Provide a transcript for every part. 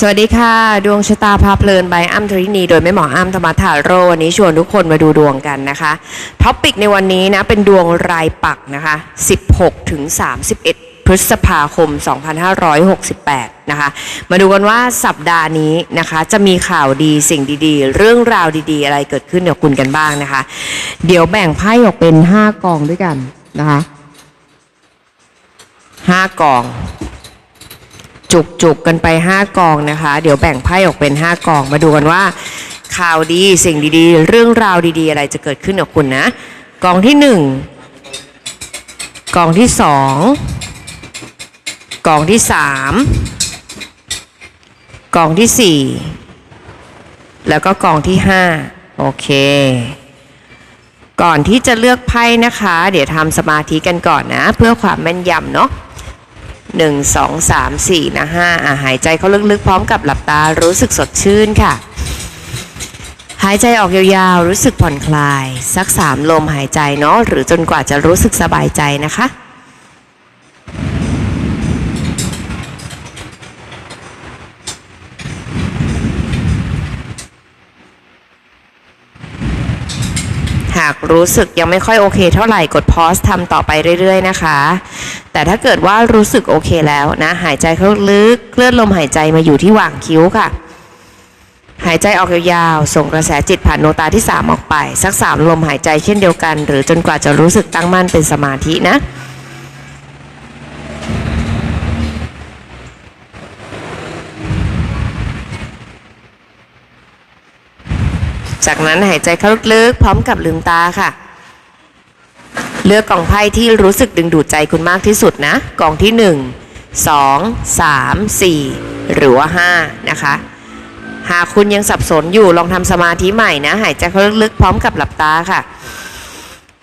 สวัสดีค่ะ ดวงชะตาพาเพลินใบอ้ำธรินี โดยแม่หมออ้ำธรรมธาโรวันนี้ชวนทุกคนมาดูดวงกันนะคะท็อปิกในวันนี้นะ เป็นดวงรายปักนะคะ 16 ถึง 31 พฤษภาคม 2568 นะคะ มาดูกันว่าสัปดาห์นี้นะคะ จะมีข่าวดีสิ่งดีๆ เรื่องราวดีๆ อะไรเกิดขึ้นกับคุณกันบ้างนะคะ เดี๋ยวแบ่งไพ่ออกเป็น 5 กองด้วยกันนะคะ 5 กอง จุกจุกกันไปห้ากองนะคะ เดี๋ยวแบ่งไพ่ออกเป็นห้ากอง มาดูกันว่า ข่าวดีสิ่งดีๆ เรื่องราวดีๆ อะไรจะเกิดขึ้นกับคุณนะ กองที่หนึ่งกองที่สองกองที่สามกองที่สี่แล้วก็กองที่ห้าโอเคก่อนที่จะเลือกไพ่นะคะ เดี๋ยวทำสมาธิกันก่อนนะ เพื่อความแม่นยำเนาะ หนึ่งสองสามสี่นะ 5 อะหายใจเข้าลึกๆ พร้อมกับหลับตารู้สึกสดชื่นค่ะ หายใจออกยาวๆ รู้สึกผ่อนคลาย สักสามลมหายใจเนาะหรือจนกว่าจะรู้สึกสบายใจนะคะากรู้สึกยังไม่ค่อยโอเค เท่าไหร่กดพอสทำต่อไปเรื่อยๆนะคะ แต่ถ้าเกิดว่ารู้สึกโอเคแล้วนะ หายใจเข้าลึกเคลื่อนลมหายใจมาอยู่ที่หว่างคิ้วค่ะ หายใจออกยาวๆส่งกระแสจิตผ่านโนตาที่ 3 ออกไป สักสามลมหายใจเช่นเดียวกัน หรือจนกว่าจะรู้สึกตั้งมั่นเป็นสมาธินะ จากนั้นหายใจเข้าลึกๆพร้อมกับลืมตาค่ะ เลือกกล่องไพ่ที่รู้สึกดึงดูดใจคุณมากที่สุดนะ กล่องที่ 1 2 3 4 หรือว่า 5 นะคะ หากคุณยังสับสนอยู่ลองทำสมาธิใหม่นะ หายใจเข้าลึกๆพร้อมกับหลับตาค่ะ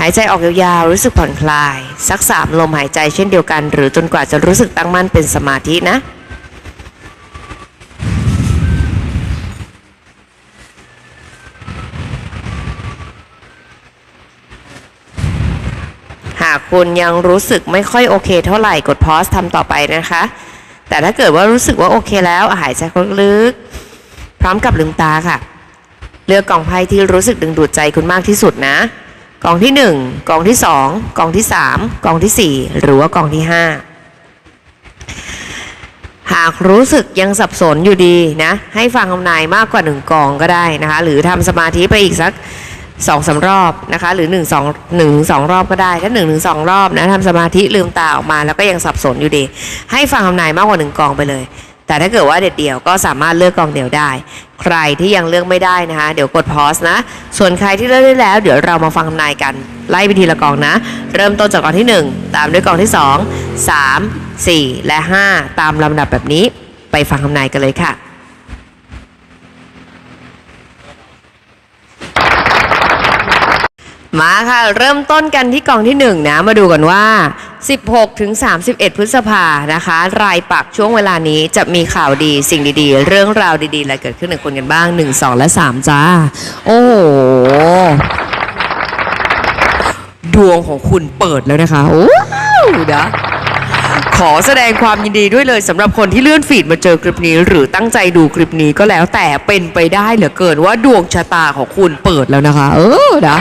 หายใจออกยาวๆรู้สึกผ่อนคลาย สักสามลมหายใจเช่นเดียวกัน หรือจนกว่าจะรู้สึกตั้งมั่นเป็นสมาธินะ คุณยังรู้สึกไม่ค่อยโอเคเท่าไหร่กดพอสทำต่อไปนะคะ แต่ถ้าเกิดว่ารู้สึกว่าโอเคแล้วหายใจลึกพร้อมกับลืมตาค่ะ เลือกกล่องไพ่ที่รู้สึกดึงดูดใจคุณมากที่สุดนะกล่องที่ 1กล่องที่ 2กล่องที่ 3กล่องทีสี่ 4 หรือว่ากล่องที่ 5 หากรู้สึกยังสับสนอยู่ดีนะ ให้ฟังคำนายมากกว่า 1กล่องก็ได้นะคะ หรือทำสมาธิไปอีกสัก สองสารอบนะคะหรือ1 2 1 2รอบก็ได้ถ้า1นึงสรอบนะทำสมาธิลืมตาออกมาแล้วก็ยังสับสนอยู่ดี ให้ฟังคำนายมากกว่า 1 กองไปเลย แต่ถ้าเกิดว่าเด็ดเดี่ยวก็สามารถเลือกกองเดียวได้ ใครที่ยังเลือกไม่ได้นะคะเดี๋ยวกดพอสนะ ส่วนใครที่เลือกได้แล้ว เดี๋ยวเรามาฟังคำนายกัน ไล่ไปทีละกองนะ เริ่มต้นจากกองที่ 1 ตามด้วยกองที่ 2 3 4 และ 5 ตามลำดับแบบนี้ไปฟังคำนายกันเลยค่ะ มาค่ะ เริ่มต้นกันที่กล่องที่ 1 นะ มาดูกันว่า 16 ถึง 31 พฤษภานะคะ รายปักช่วงเวลานี้จะมีข่าวดีสิ่งดีๆ เรื่องราวดีๆ อะไรเกิดขึ้นกับคุณกันบ้าง 1 2 และ 3 จ้า โอ้โห ดวงของคุณเปิดแล้วนะคะว้าวนะขอแสดงความยินดีด้วยเลยสำหรับคนที่เลื่อนฟีดมาเจอคลิปนี้ หรือตั้งใจดูคลิปนี้ก็แล้วแต่เป็นไปได้เหลือเกินว่าดวงชะตาของคุณเปิดแล้วนะคะ เออนะ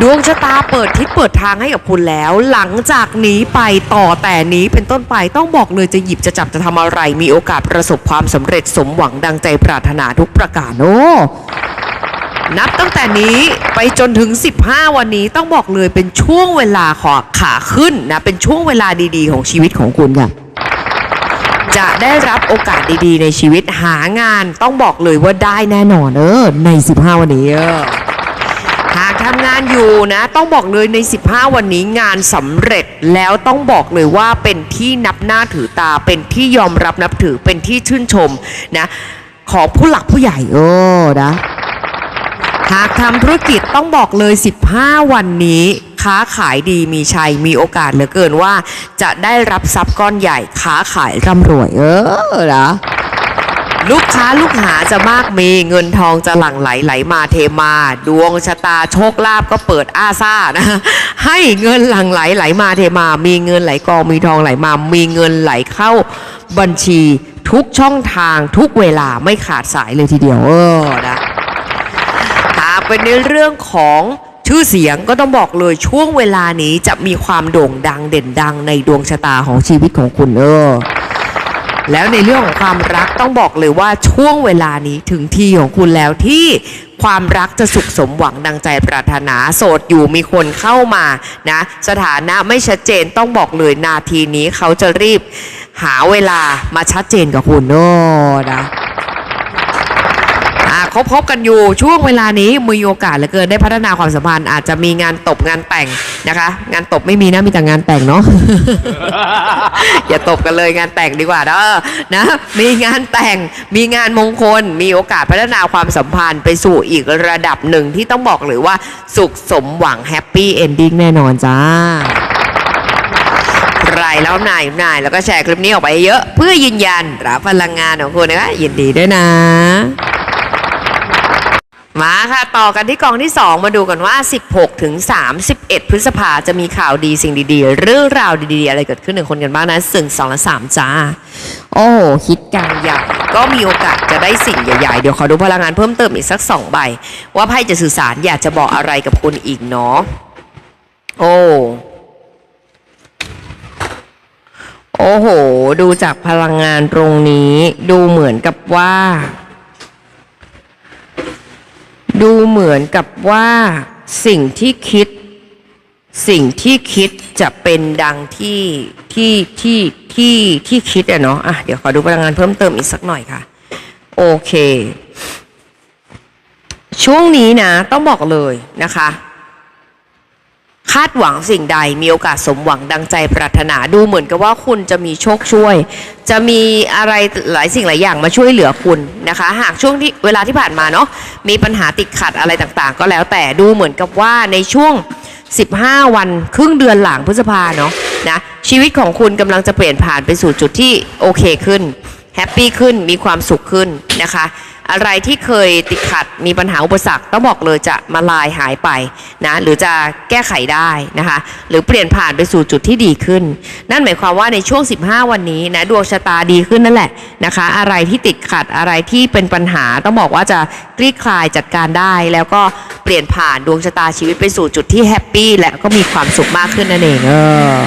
ดวงชะตาเปิดทิศเปิดทางให้กับคุณแล้ว หลังจากนี้ไปต่อแต่นี้เป็นต้นไปต้องบอกเลยจะหยิบจะจับจะทำอะไร มีโอกาสประสบความสำเร็จสมหวังดังใจปรารถนาทุกประการโอ้นับตั้งแต่นี้ไปจนถึง 15 วันนี้ต้องบอกเลยเป็นช่วงเวลาขอขาขึ้นนะเป็นช่วงเวลาดีๆ ของชีวิตของคุณค่ะจะได้รับโอกาสดีๆ ในชีวิตหางานต้องบอกเลยว่าได้แน่นอนเออใน 15 วันนี้เออ ทำงานอยู่นะ ต้องบอกเลยใน 15 วันนี้งานสำเร็จแล้วต้องบอกเลยว่าเป็นที่นับหน้าถือตา เป็นที่ยอมรับนับถือเป็นที่ชื่นชมนะ ขอผู้หลักผู้ใหญ่เออนะหากทำธุรกิจต้องบอกเลย 15 วันนี้ ค้าขายดีมีชัย มีโอกาสเหลือเกินว่า จะได้รับทรัพย์ก้อนใหญ่ ค้าขายร่ำรวย เออนะ ลูกค้าลูกหาจะมากมีเงินทองจะหลั่งไหลไหลมาเทมา ดวงชะตาโชคลาภก็เปิดอ้าซ่านะให้เงินหลั่งไหลไหลมาเทมา มีเงินไหลกองมีทองไหลมา มีเงินไหลเข้าบัญชีทุกช่องทางทุกเวลาไม่ขาดสายเลยทีเดียวเออนะหาเป็นในเรื่องของชื่อเสียงก็ต้องบอกเลยช่วงเวลานี้จะมีความโด่งดังเด่นดังในดวงชะตาของชีวิตของคุณเออ แล้วในเรื่องของความรักต้องบอกเลยว่าช่วงเวลานี้ถึงที่ของคุณแล้วที่ความรักจะสุขสมหวังดังใจปรารถนาโสดอยู่มีคนเข้ามานะสถานะไม่ชัดเจนต้องบอกเลยนาทีนี้เขาจะรีบหาเวลามาชัดเจนกับคุณโน่นะ อ่าเขาพบกันอยู่ช่วงเวลานี้มีโอกาสเหลือเกินได้พัฒนาความสัมพันธ์อาจจะมีงานตบงานแต่งนะคะ งานตบไม่มีนะมีแต่งานแต่งเนาะอย่าตบกันเลยงานแต่งดีกว่าเด้อนะมีงานแต่งมีงานมงคล มีโอกาสพัฒนาความสัมพันธ์ไปสู่อีกระดับหนึ่งที่ต้องบอกเลยว่าสุขสมหวังแฮปปี้เอนดิ้งแน่นอนจ้าใครแล้วนายนายแล้วก็แชร์คลิปนี้ออกไปเยอะ เพื่อยืนยันรับพลังงานของคุณนะคะยินดีด้วยนะ มาค่ะต่อกันที่กองที่ 2 มาดูกันว่า 16 ถึง 31 พฤษภาจะมีข่าวดีสิ่งดีๆ เรื่องราวดีๆ อะไรเกิดขึ้นหนึ่งคนกันบ้างนะสึ่งสองและสามจ้า โอ้โหคิดการใหญ่ ก็มีโอกาสจะได้สิ่งใหญ่ๆ เดี๋ยวขอดูพลังงานเพิ่มเติมอีกสักสองใบ ว่าไพ่จะสื่อสารอยากจะบอกอะไรกับคุณอีกเนาะโอ้โอ้โห ดูจากพลังงานตรงนี้ดูเหมือนกับว่า ดูเหมือนกับว่า สิ่งที่คิด สิ่งที่คิดจะเป็นดังที่ที่ที่ที่ที่คิดอะเนาะอะเดี๋ยวขอดูพลังงานเพิ่มเติมอีกสักหน่อยค่ะ โอเค ช่วงนี้นะ ต้องบอกเลยนะคะ คาดหวังสิ่งใดมีโอกาสสมหวังดังใจปรารถนาดูเหมือนกับว่าคุณจะมีโชคช่วย จะมีอะไรหลายสิ่งหลายอย่างมาช่วยเหลือคุณนะคะ หากช่วงที่เวลาที่ผ่านมาเนาะมีปัญหาติดขัดอะไรต่างๆ ก็แล้วแต่ดูเหมือนกับว่าในช่วง 15 วันครึ่งเดือนหลังพฤษภาเนาะนะชีวิตของคุณกำลังจะเปลี่ยนผ่านไปสู่จุดที่โอเคขึ้นแฮปปี้ขึ้นมีความสุขขึ้นนะคะ อะไรที่เคยติดขัดมีปัญหาอุปสรรคต้องบอกเลยจะมาลายหายไปนะหรือจะแก้ไขได้นะคะหรือเปลี่ยนผ่านไปสู่จุดที่ดีขึ้น นั่นหมายความว่าในช่วง 15 วันนี้นะดวงชะตาดีขึ้นนั่นแหละนะคะอะไรที่ติดขัดอะไรที่เป็นปัญหาต้องบอกว่าจะคลี่คลายจัดการได้ แล้วก็เปลี่ยนผ่านดวงชะตาชีวิตไปสู่จุดที่แฮปปี้และก็มีความสุขมากขึ้นนั่นเองเออ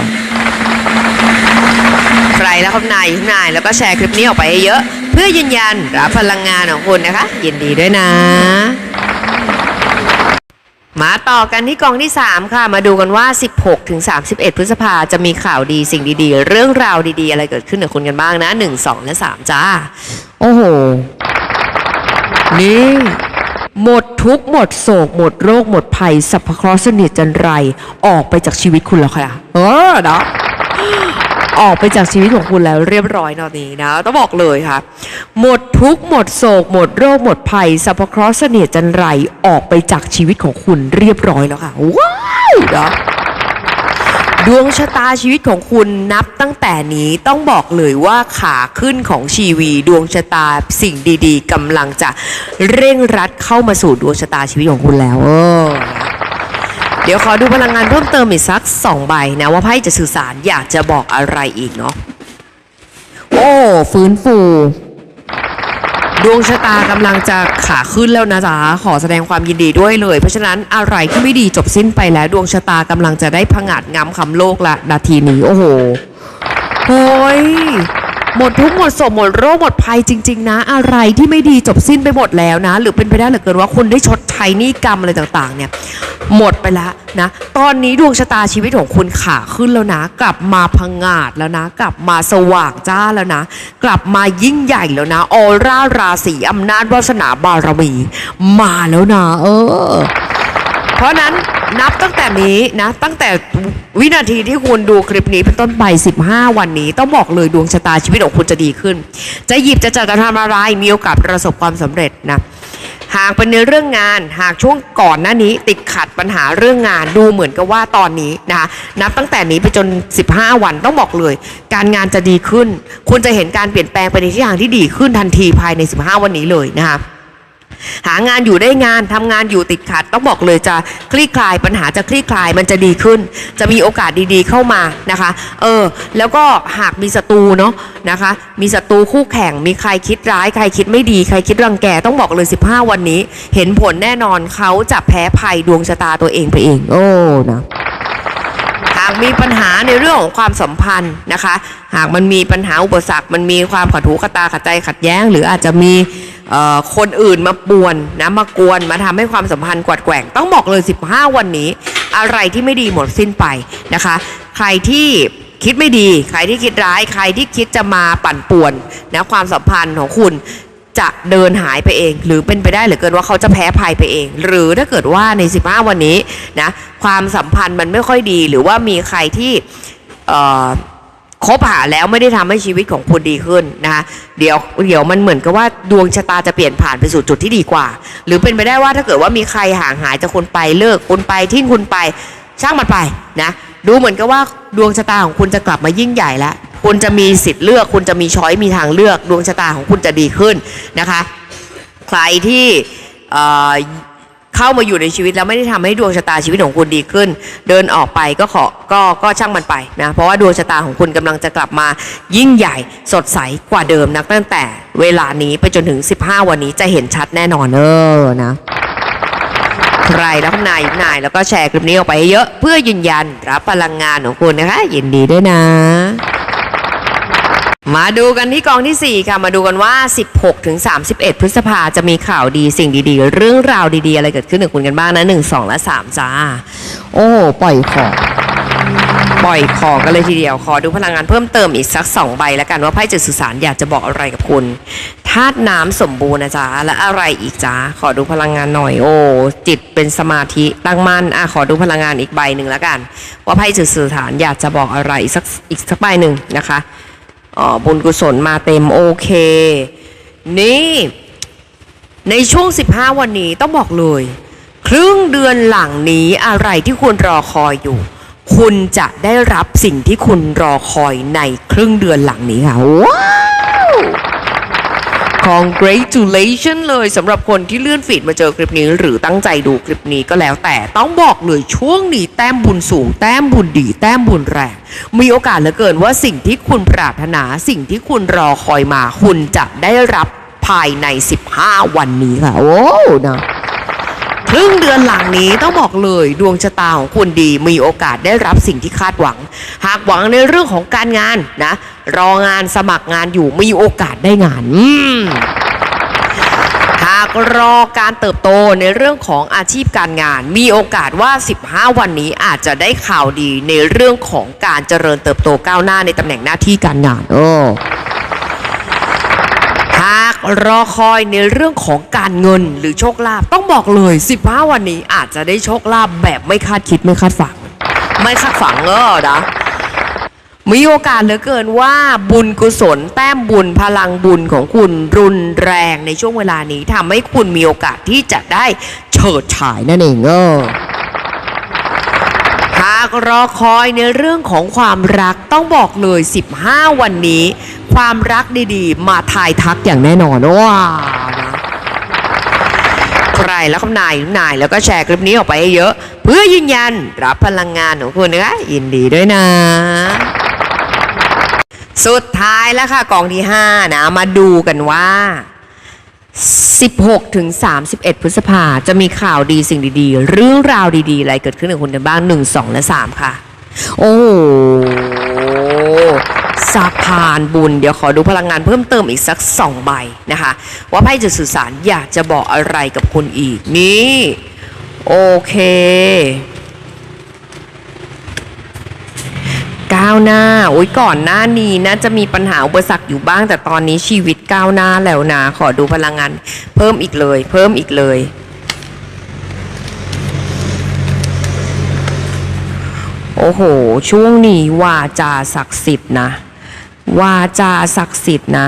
ใครแล้วครับนายคุณนายแล้วก็แชร์คลิปนี้ออกไปเยอะๆเพื่อยืนยันรับพลังงานของคุณนะคะ ยินดีด้วยนะ มาต่อกันที่กองที่ 3 ค่ะ มาดูกันว่า 16ถึง31 พฤษภาจะมีข่าวดีสิ่งดีๆ เรื่องราวดีๆ อะไรเกิดขึ้นกับคุณกันบ้างนะ 1 2 และ 3 จ้า โอ้โห นี่หมดทุกข์หมดโศก หมดโรค หมดภัยสัพพะเคราะห์เสนียดจันไร ออกไปจากชีวิตคุณแล้วค่ะ เออเนาะ ออกไปจากชีวิตของคุณแล้วเรียบร้อยตอนนี้นะ ต้องบอกเลยค่ะ หมดทุกหมดโศก หมดโรค หมดภัยสัพพะเคราะห์เสนียจันไรออกไปจากชีวิตของคุณเรียบร้อยแล้วค่ะว้าวนะดวงชะตาชีวิตของคุณนับตั้งแต่นี้ต้องบอกเลยว่าขาขึ้นของชีวี ดวงชะตาสิ่งดี ๆกำลังจะเร่งรัดเข้ามาสู่ดวงชะตาชีวิตของคุณแล้วเออ เดี๋ยวขอดูพลังงานเพิ่มเติมอีกสักสองใบนะว่าไพ่จะสื่อสารอยากจะบอกอะไรอีกเนาะโอ้ฟื้นฟูดวงชะตากำลังจะขาขึ้นแล้วนะจ๊ะขอแสดงความยินดีด้วยเลย เพราะฉะนั้นอะไรที่ไม่ดีจบสิ้นไปแล้ว ดวงชะตากำลังจะได้ผงาดงำคำโลกละนาทีนี้ โอ้โหโอ้ย หมดทุกข์หมดโศกหมดโรคหมดภัยจริง ๆ นะ อะไรที่ไม่ดีจบสิ้นไปหมดแล้วนะ หรือเป็นไปได้เหลือเกินว่าคุณได้ชดใช้หนี้กรรมอะไรต่างๆเนี่ยหมดไปแล้วนะตอนนี้ดวงชะตาชีวิตของคุณขาขึ้นแล้วนะ กลับมาพังงาดแล้วนะ กลับมาสว่างจ้าแล้วนะ กลับมายิ่งใหญ่แล้วนะออร่าราศีอำนาจวาสนาบารมี มาแล้วนะ เออ เพราะนั้นนับตั้งแต่นี้นะ ตั้งแต่วินาทีที่คุณดูคลิปนี้เป็นต้นไป 15 วันนี้ ต้องบอกเลยดวงชะตาชีวิตของคุณจะดีขึ้น จะหยิบจะจัดจะทำอะไรมีโอกาสประสบความสำเร็จนะหากเป็นในเรื่องงานหากช่วงก่อนหน้านี้ติดขัดปัญหาเรื่องงานดูเหมือนกับว่าตอนนี้นะคะนับตั้งแต่นี้ไปจน 15 วันต้องบอกเลย การงานจะดีขึ้น คุณจะเห็นการเปลี่ยนแปลงไปในทิศทางที่ดีขึ้นทันทีภายใน 15 วันนี้เลยนะคะ หางานอยู่ได้งานทำงานอยู่ติดขัด ต้องบอกเลยจะคลี่คลายปัญหาจะคลี่คลายมันจะดีขึ้น จะมีโอกาสดีๆเข้ามานะคะ เออ แล้วก็หากมีศัตรูเนาะนะคะ มีศัตรูคู่แข่งมีใครคิดร้ายใครคิดไม่ดีใครคิดรังแกต้องบอกเลย 15 วันนี้ เห็นผลแน่นอนเขาจะแพ้ภัยดวงชะตาตัวเองไปเอง โอ้นะหากมีปัญหาในเรื่องของความสัมพันธ์นะคะ หากมันมีปัญหาอุปสรรค มันมีความขัดหูขัดตาขัดใจขัดแย้ง หรืออาจจะมี คนอื่นมาป่วนนะมากวนมาทำให้ความสัมพันธ์กวัดแกว่งต้องบอกเลย 15 วันนี้ อะไรที่ไม่ดีหมดสิ้นไปนะคะ ใครที่คิดไม่ดี ใครที่คิดร้าย ใครที่คิดจะมาปั่นป่วนนะความสัมพันธ์ของคุณจะเดินหายไปเอง หรือเป็นไปได้เหรือเกินว่าเขาจะแพ้ภัยไปเอง หรือถ้าเกิดว่าใน 15 วันนี้นะความสัมพันธ์มันไม่ค่อยดี หรือว่ามีใครที่เอ่อ คบหาแล้วไม่ได้ทำให้ชีวิตของคุณดีขึ้นนะคะเดี๋ยวเดี๋ยวมันเหมือนกับว่าดวงชะตาจะเปลี่ยนผ่านไปสู่จุดที่ดีกว่า หรือเป็นไปได้ว่าถ้าเกิดว่ามีใครห่างหายจากคุณไปเลิกคุณไปทิ้งคุณไปช่างมันไปนะดูเหมือนกับว่าดวงชะตาของคุณจะกลับมายิ่งใหญ่แล้วคุณจะมีสิทธิ์เลือกคุณจะมีช้อยมีทางเลือก ดวงชะตาของคุณจะดีขึ้นนะคะ ใครที่ เข้ามาอยู่ในชีวิตแล้วไม่ได้ทำให้ดวงชะตาชีวิตของคุณดีขึ้น เดินออกไปก็ขอก็ก็ช่างมันไปนะเพราะว่าดวงชะตาของคุณกำลังจะกลับมายิ่งใหญ่สดใสกว่าเดิมนักตั้งแต่เวลานี้ไปจนถึง 15 วันนี้จะเห็นชัดแน่นอนเออนะใครแล้วนายนายแล้วก็แชร์คลิปนี้ออกไปเยอะ เพื่อยืนยันรับพลังงานของคุณนะคะ ยินดีด้วยนะ มาดูกันที่กองที่ 4 ค่ะ มาดูกันว่า 16 ถึง 31 พฤษภาจะมีข่าวดีสิ่งดีๆ เรื่องราวดีๆ อะไรเกิดขึ้นกับคุณกันบ้างนะ 1 2 และ 3 จ้า โอ้ปล่อยของ ปล่อยของกันเลยทีเดียว ขอดูพลังงานเพิ่มเติมอีกสัก 2 ใบแล้วกันว่าไพ่จะสื่อสารอยากจะบอกอะไรกับคุณธาตุน้ำสมบูรณ์นะจ๊ะ และอะไรอีกจ้าขอดูพลังงานหน่อย โอ้จิตเป็นสมาธิตั้งมั่นอะขอดูพลังงานอีกใบหนึ่งแล้วกัน ว่าไพ่จะสื่อสารอยากจะบอกอะไรอีกสักอีกสักใบหนึ่งนะคะ อ๋อบุญกุศลมาเต็มโอเค นี่ในช่วง 15 วันนี้ต้องบอกเลย ครึ่งเดือนหลังนี้อะไรที่คุณรอคอยอยู่ คุณจะได้รับสิ่งที่คุณรอคอยในครึ่งเดือนหลังนี้ค่ะว้าว congratulation เลยสำหรับคนที่เลื่อนฟีดมาเจอคลิปนี้ หรือตั้งใจดูคลิปนี้ก็แล้วแต่ต้องบอกเลยช่วงนี้แต้มบุญสูง แต้มบุญดี แต้มบุญแรง มีโอกาสเหลือเกินว่าสิ่งที่คุณปรารถนาสิ่งที่คุณรอคอยมา คุณจะได้รับภายใน 15 วันนี้ค่ะ โอ้นะ ครึ่งเดือนหลังนี้ต้องบอกเลยดวงชะตาของคุณดีมีโอกาสได้รับสิ่งที่คาดหวัง หากหวังในเรื่องของการงานนะรองานสมัครงานอยู่มีโอกาสได้งานหากรอการเติบโตในเรื่องของอาชีพการงาน มีโอกาสว่า 15 วันนี้อาจจะได้ข่าวดีในเรื่องของการเจริญเติบโตก้าวหน้าในตำแหน่งหน้าที่การงานโอ้ รอคอยในเรื่องของการเงินหรือโชคลาภต้องบอกเลย 15 วันนี้อาจจะได้โชคลาภแบบไม่คาดคิดไม่คาดฝันไม่คาดฝังเออนะมีโอกาสเหลือเกินว่าบุญกุศล แต้มบุญพลังบุญของคุณรุนแรงในช่วงเวลานี้ทำให้คุณมีโอกาสที่จะได้เฉิดฉายนั่นเองเออหากรอคอยในเรื่องของความรักต้องบอกเลย 15 วันนี้ ความรักดีๆ มาทายทักอย่างแน่นอนว้าวใครแล้วคำนายนายแล้วก็แชร์คลิปนี้ออกไปให้เยอะ เพื่อยืนยันรับพลังงานของคุณนะคะยินดีด้วยนะ สุดท้ายแล้วค่ะกองที่ 5 นะ มาดูกันว่า 16 ถึง 31 พฤษภาจะมีข่าวดีสิ่งดีๆ เรื่องราวดีๆ อะไรเกิดขึ้นกับคุณกันบ้าง 1 2 และ 3 ค่ะ โอ้สะพานบุญ เดี๋ยวขอดูพลังงานเพิ่มเติมอีกสัก 2 ใบนะคะ ว่าไพ่จะสื่อสารอยากจะบอกอะไรกับคุณอีก นี่ โอเค ก้าวหน้า โอ้ยก่อนหน้านี้นะจะมีปัญหาอุปสรรคอยู่บ้าง แต่ตอนนี้ชีวิตก้าวหน้าแล้วนะ ขอดูพลังงาน เพิ่มอีกเลย เพิ่มอีกเลย โอ้โห ช่วงนี้วาจาศักดิ์สิทธิ์นะ วาจาศักดิ์สิทธิ์นะ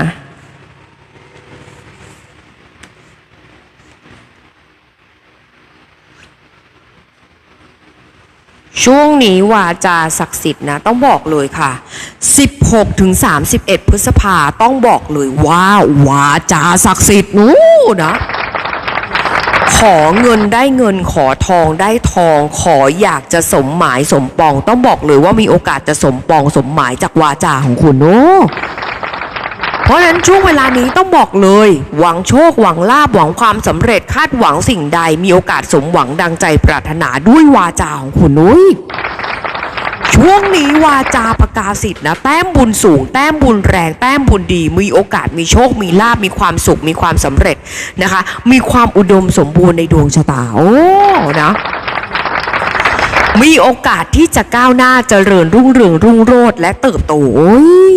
ช่วงนี้วาจาศักดิ์สิทธิ์นะต้องบอกเลยค่ะ 16ถึง31 พฤษภาต้องบอกเลยว่าวาจาศักดิ์สิทธิ์นู้นะขอเงินได้เงินขอทองได้ทองขออยากจะสมหมายสมปอง ต้องบอกเลยว่ามีโอกาสจะสมปองสมหมายจากวาจาของคุณโอ้ เพราะฉะนั้นช่วงเวลานี้ต้องบอกเลย หวังโชคหวังลาบหวังความสำเร็จคาดหวังสิ่งใด มีโอกาสสมหวังดังใจปรารถนาด้วยวาจาของคุณนุ้ยช่วงนี้วาจาประกาศสิทธิ์นะแต้มบุญสูง แต้มบุญแรง แต้มบุญดี มีโอกาสมีโชคมีลาบมีความสุขมีความสำเร็จนะคะ มีความอุดมสมบูรณ์ในดวงชะตาโอ้นะมีโอกาสที่จะก้าวหน้าเจริญรุ่งเรืองรุ่งโรจน์และเติบโตโอ้ย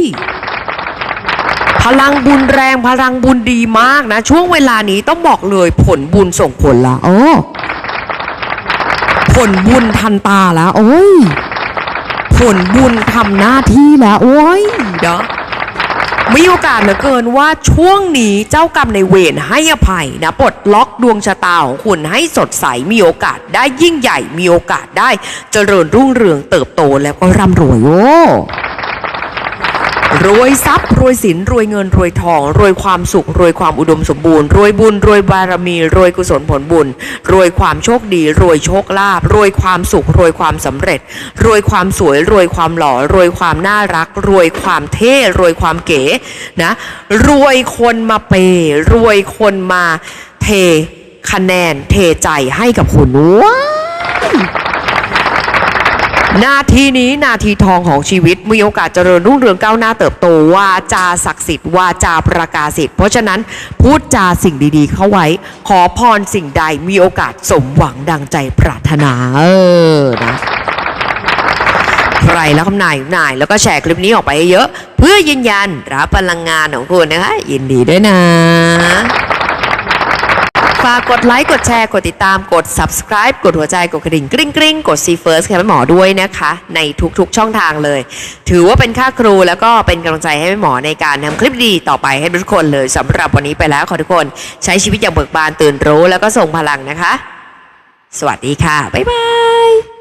พลังบุญแรงพลังบุญดีมากนะ ช่วงเวลานี้ต้องบอกเลยผลบุญส่งผลละโอ้ผลบุญทันตาล้วโอ้ยผลบุญทำหน้าที่แล้วโอ้ยเนาะมีโอกาสเหลือเกินว่าช่วงนี้เจ้ากรรมในเวรให้อภัยนะปลดล็อกดวงชะตาของคุณให้สดใสมีโอกาสได้ยิ่งใหญ่มีโอกาสได้ เจริญรุ่งเรืองเติบโตแล้วก็ร่ำรวยโอ้ รวยทรัพย์รวยสินรวยเงินรวยทอง รวยความสุข รวยความอุดมสมบูรณ์ รวยบุญ รวยบารมี รวยกุศลผลบุญ รวยความโชคดี รวยโชคลาภรวยความสุข รวยความสำเร็จ รวยความสวย รวยความหล่อ รวยความน่ารัก รวยความเท่รวยความเก๋นะรวยคนมาเปย์รวยคนมาเทคะแนนเทใจให้กับคุณว้า นาทีนี้นาทีทองของชีวิตมีโอกาสเจริญรุ่งเรืองก้าวหน้าเติบโตวาจาศักดิ์สิทธิ์วาจาประกาศสิทธิ์เพราะฉะนั้นพูดจาสิ่งดีๆ เข้าไว้ ขอพรสิ่งใดมีโอกาสสมหวังดังใจปรารถนาเออนะใครแล้วคำนายนายแล้วก็แชร์คลิปนี้ออกไปเยอะ เพื่อยืนยันรับพลังงานของคุณนะคะยินดีด้วยนะากกดไลค์กดแชร์กดติดตามกด subscribe กดหัวใจกดกระดิ่งกริ๊งกริ๊งกด see first ให้แม่หมอด้วยนะคะ ในทุกๆช่องทางเลย ถือว่าเป็นค่าครูแล้วก็เป็นกำลังใจให้แม่หมอในการทำคลิปดีต่อไปให้ทุกคนเลยสำหรับวันนี้ไปแล้วขอทุกคน ใช้ชีวิตอย่างเบิกบานตื่นรู้แล้วก็ส่งพลังนะคะ สวัสดีค่ะ บ๊ายบาย